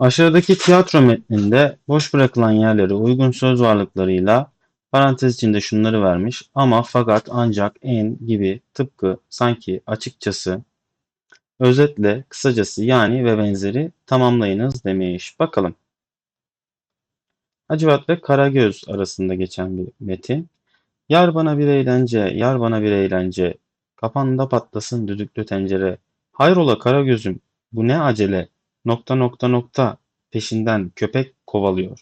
Aşağıdaki tiyatro metninde boş bırakılan yerleri uygun söz varlıklarıyla parantez içinde şunları vermiş ama fakat ancak en gibi tıpkı sanki açıkçası özetle kısacası yani ve benzeri tamamlayınız demiş. Bakalım. Hacivat ve Karagöz arasında geçen bir metin. Yar bana bir eğlence, yar bana bir eğlence. Kafanda patlasın düdüklü tencere. Hayrola Karagöz'üm, bu ne acele? Nokta nokta nokta peşinden köpek kovalıyor.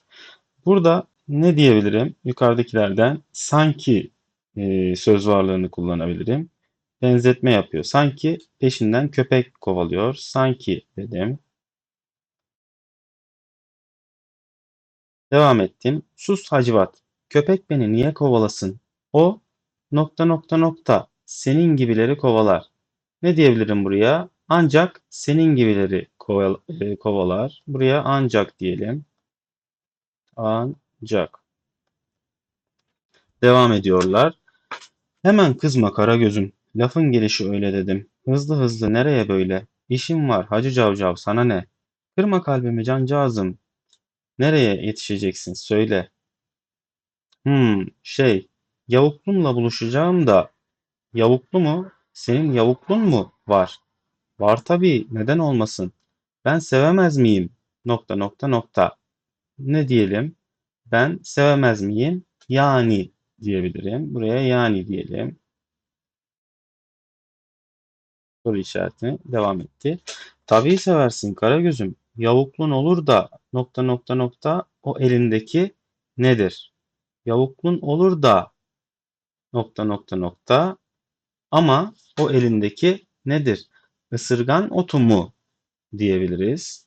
Burada ne diyebilirim? Yukarıdakilerden sanki e, söz varlığını kullanabilirim. Benzetme yapıyor. Sanki peşinden köpek kovalıyor. Sanki dedim. Devam ettim. Sus Hacivat. Köpek beni niye kovalasın? O nokta nokta nokta senin gibileri kovalar. Ne diyebilirim buraya? Ancak senin gibileri kovalar. Buraya ancak diyelim. Ancak. Devam ediyorlar. Hemen kızma Karagöz'üm. Lafın gelişi öyle dedim. Hızlı hızlı nereye böyle? İşim var Hacı Cavcav sana ne? Kırma kalbimi cancağızım. Nereye yetişeceksin söyle. Hmm, şey, yavuklumla buluşacağım da yavuklu mu? Senin yavuklun mu var? Var tabii, neden olmasın? Ben sevemez miyim? Nokta nokta nokta. Ne diyelim? Ben sevemez miyim? Yani diyebilirim. Buraya yani diyelim. Soru işareti devam etti. Tabii seversin Karagöz'üm. Yavuklun olur da nokta nokta nokta o elindeki nedir? Yavuklun olur da nokta nokta nokta ama o elindeki nedir? Isırgan otu mu diyebiliriz.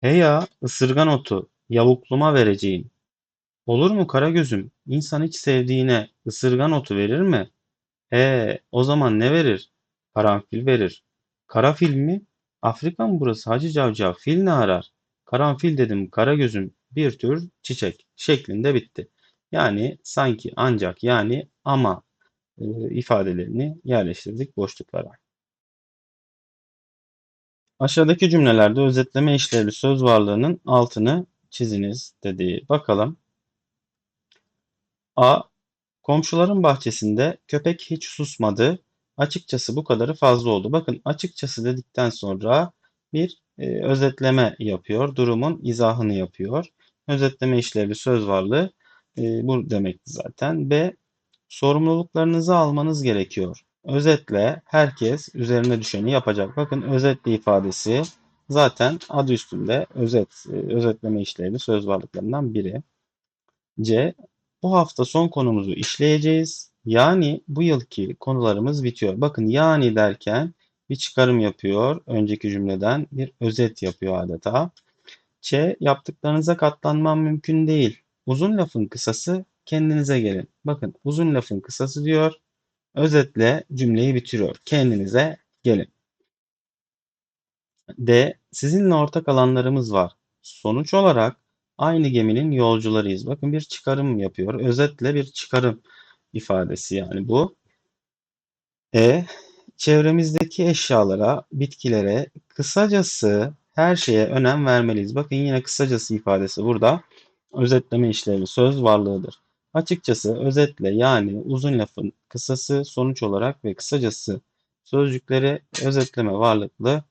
He ya ısırgan otu yavukluma vereceğim. Olur mu Karagöz'üm? İnsan hiç sevdiğine ısırgan otu verir mi? He, o zaman ne verir? Karanfil verir. Karafil mi? Afrika mı burası Hacı Cavcav? Fil ne arar? Karanfil dedim Karagöz'üm bir tür çiçek şeklinde bitti. Yani sanki ancak yani ama ifadelerini yerleştirdik boşluklara. Aşağıdaki cümlelerde özetleme işlevli söz varlığının altını çiziniz dedi. Bakalım. A. Komşuların bahçesinde köpek hiç susmadı. Açıkçası bu kadarı fazla oldu. Bakın açıkçası dedikten sonra bir e, özetleme yapıyor. Durumun izahını yapıyor. Özetleme işlevli söz varlığı e, bu demekti zaten. B. Sorumluluklarınızı almanız gerekiyor. Özetle herkes üzerine düşeni yapacak. Bakın özetle ifadesi zaten adı üstünde özet, e, özetleme işlevli söz varlıklarından biri. C. Bu hafta son konumuzu işleyeceğiz. Yani bu yılki konularımız bitiyor. Bakın yani derken bir çıkarım yapıyor. Önceki cümleden bir özet yapıyor adeta. Ç. Yaptıklarınıza katlanmam mümkün değil. Uzun lafın kısası kendinize gelin. Bakın uzun lafın kısası diyor. Özetle cümleyi bitiriyor. Kendinize gelin. D. Sizinle ortak alanlarımız var. Sonuç olarak aynı geminin yolcularıyız. Bakın bir çıkarım yapıyor. Özetle bir çıkarım ifadesi yani bu. E. Çevremizdeki eşyalara, bitkilere, kısacası her şeye önem vermeliyiz. Bakın yine kısacası ifadesi burada özetleme işlevi söz varlığıdır. Açıkçası özetle yani uzun lafın kısası sonuç olarak ve kısacası sözcükleri özetleme varlıklı,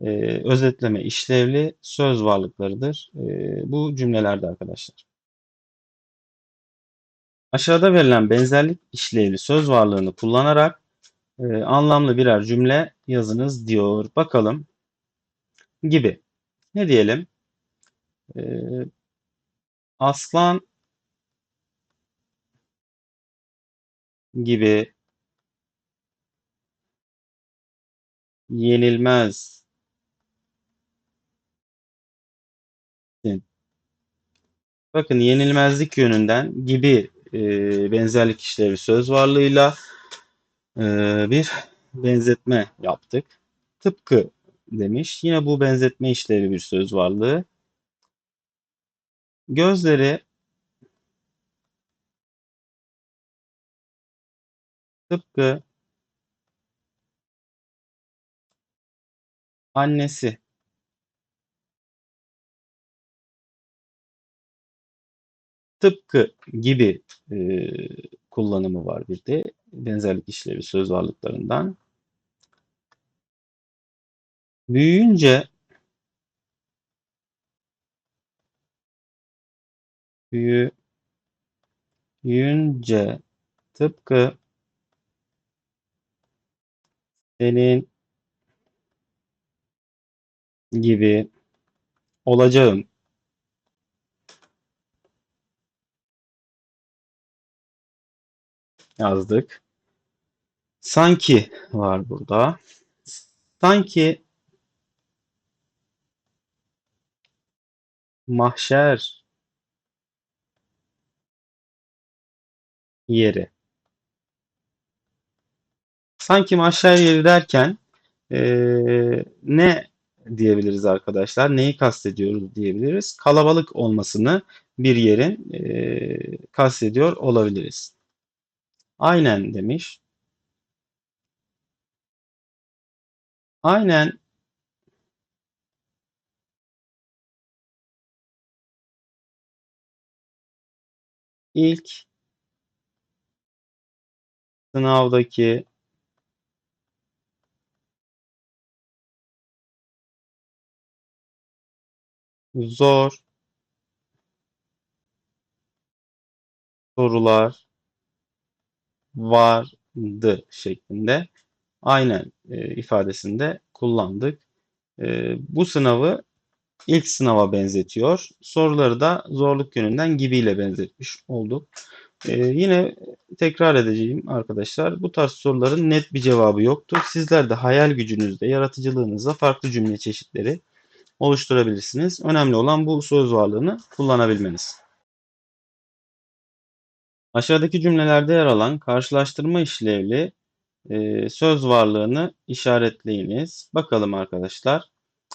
e, özetleme işlevli söz varlıklarıdır e, bu cümlelerde arkadaşlar. Aşağıda verilen benzerlik işlevli söz varlığını kullanarak e, anlamlı birer cümle yazınız diyor. Bakalım gibi. Ne diyelim? E, aslan gibi yenilmez Bakın yenilmezlik yönünden gibi e, benzerlik işlevi söz varlığıyla e, bir benzetme yaptık. Tıpkı demiş. Yine bu benzetme işlevi bir söz varlığı. Gözleri tıpkı annesi. Tıpkı gibi e, kullanımı var bir de benzerlik işlevi söz varlıklarından. Büyüyünce büyüyünce tıpkı senin gibi olacağım. Yazdık. Sanki var burada. Sanki mahşer yeri. Sanki mahşer yeri derken ee, ne diyebiliriz arkadaşlar? Neyi kastediyoruz diyebiliriz? Kalabalık olmasını bir yerin e, kastediyor olabiliriz. Aynen demiş. Aynen ilk sınavdaki zor sorular vardı şeklinde aynen e, ifadesinde kullandık. E, bu sınavı ilk sınava benzetiyor. Soruları da zorluk yönünden gibiyle benzetmiş olduk. E, yine tekrar edeceğim arkadaşlar. Bu tarz soruların net bir cevabı yoktur. Sizler de hayal gücünüzde, yaratıcılığınızla farklı cümle çeşitleri oluşturabilirsiniz. Önemli olan bu söz varlığını kullanabilmeniz. Aşağıdaki cümlelerde yer alan karşılaştırma işlevli e, söz varlığını işaretleyiniz. Bakalım arkadaşlar.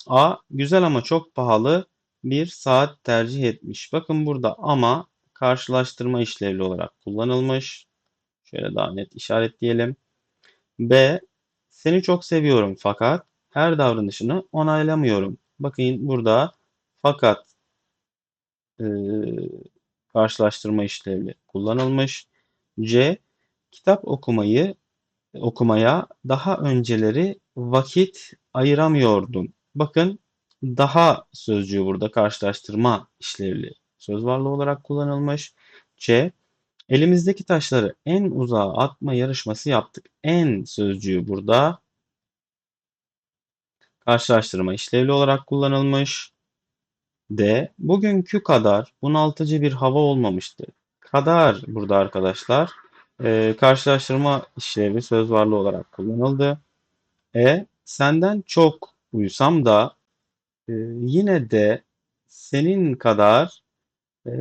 A. Güzel ama çok pahalı bir saat tercih etmiş. Bakın burada ama karşılaştırma işlevli olarak kullanılmış. Şöyle daha net işaretleyelim. B. Seni çok seviyorum fakat her davranışını onaylamıyorum. Bakın burada fakat e, karşılaştırma işlevli kullanılmış. C. Kitap okumayı okumaya daha önceleri vakit ayıramıyordum. Bakın daha sözcüğü burada karşılaştırma işlevli söz varlığı olarak kullanılmış. C. Elimizdeki taşları en uzağa atma yarışması yaptık. En sözcüğü burada karşılaştırma işlevli olarak kullanılmış. D. Bugünkü kadar bunaltıcı bir hava olmamıştı. Kadar burada arkadaşlar e, karşılaştırma işlevi söz varlığı olarak kullanıldı. E. Senden çok uyusam da e, yine de senin kadar e,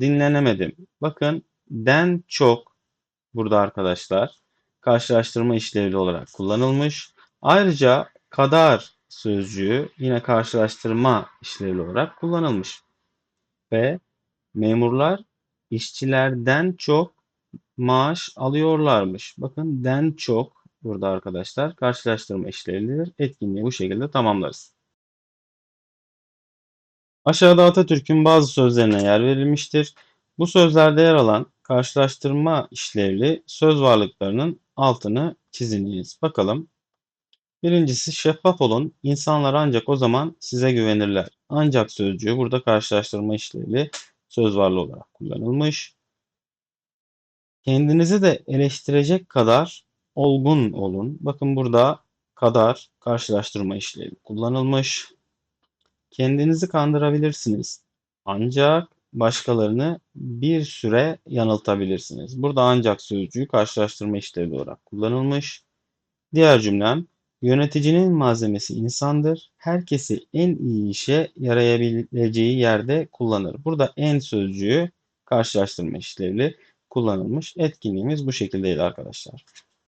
dinlenemedim. Bakın den çok burada arkadaşlar karşılaştırma işlevli olarak kullanılmış. Ayrıca kadar sözcüğü yine karşılaştırma işlevli olarak kullanılmış. Ve memurlar işçilerden çok maaş alıyorlarmış. Bakın den çok burada arkadaşlar karşılaştırma işlevlidir. Etkinliği bu şekilde tamamlarız. Aşağıda Atatürk'ün bazı sözlerine yer verilmiştir. Bu sözlerde yer alan karşılaştırma işlevli söz varlıklarının altını çiziniz. Bakalım Birincisi şeffaf olun. İnsanlar ancak o zaman size güvenirler. Ancak sözcüğü burada karşılaştırma işlevi söz varlığı olarak kullanılmış. Kendinizi de eleştirecek kadar olgun olun. Bakın burada kadar karşılaştırma işlevi kullanılmış. Kendinizi kandırabilirsiniz. Ancak başkalarını bir süre yanıltabilirsiniz. Burada ancak sözcüğü karşılaştırma işlevi olarak kullanılmış. Diğer cümlem Yöneticinin malzemesi insandır. Herkesi en iyi işe yarayabileceği yerde kullanır. Burada en sözcüğü karşılaştırma işlevli kullanılmış. Etkinliğimiz bu şekildeydi arkadaşlar.